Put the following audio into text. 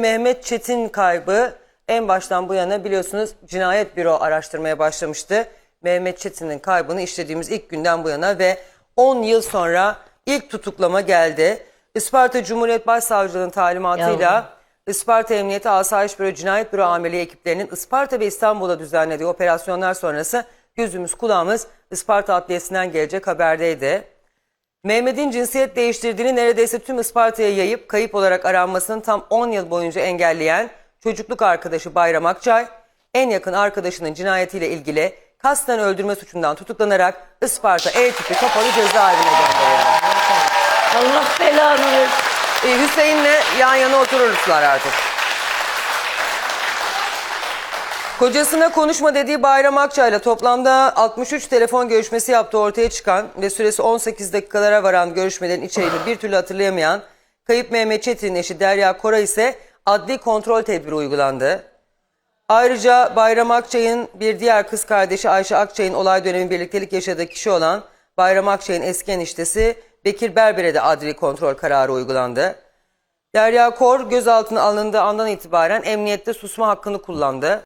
Mehmet Çetin kaybı en baştan bu yana biliyorsunuz cinayet büro araştırmaya başlamıştı. Mehmet Çetin'in kaybını işlediğimiz ilk günden bu yana ve 10 yıl sonra ilk tutuklama geldi. Isparta Cumhuriyet Başsavcılığı'nın talimatıyla Yavrum. Isparta Emniyeti Asayiş Büro Cinayet Büro Amirliği ekiplerinin Isparta ve İstanbul'da düzenlediği operasyonlar sonrası gözümüz kulağımız Isparta Adliyesi'nden gelecek haberdeydi. Mehmet'in cinsiyet değiştirdiğini neredeyse tüm Isparta'ya yayıp kayıp olarak aranmasını tam 10 yıl boyunca engelleyen çocukluk arkadaşı Bayram Akçay, en yakın arkadaşının cinayetiyle ilgili kasten öldürme suçundan tutuklanarak Isparta E tipi kapalı cezaevine gönderildi. Allah belanı versin. Ee, Hüseyin'le yan yana otururlar artık. Kocasına konuşma dediği Bayram Akçay'la toplamda 63 telefon görüşmesi yaptığı ortaya çıkan ve süresi 18 dakikalara varan görüşmelerin içeriğini bir türlü hatırlayamayan kayıp Mehmet Çetin'in eşi Derya Koray ise adli kontrol tedbiri uygulandı. Ayrıca Bayram Akçay'ın bir diğer kız kardeşi Ayşe Akçay'ın olay dönemi birliktelik yaşadığı kişi olan Bayram Akçay'ın eski eniştesi Bekir Berber'e de adli kontrol kararı uygulandı. Derya Kor gözaltına alındığı andan itibaren emniyette susma hakkını kullandı.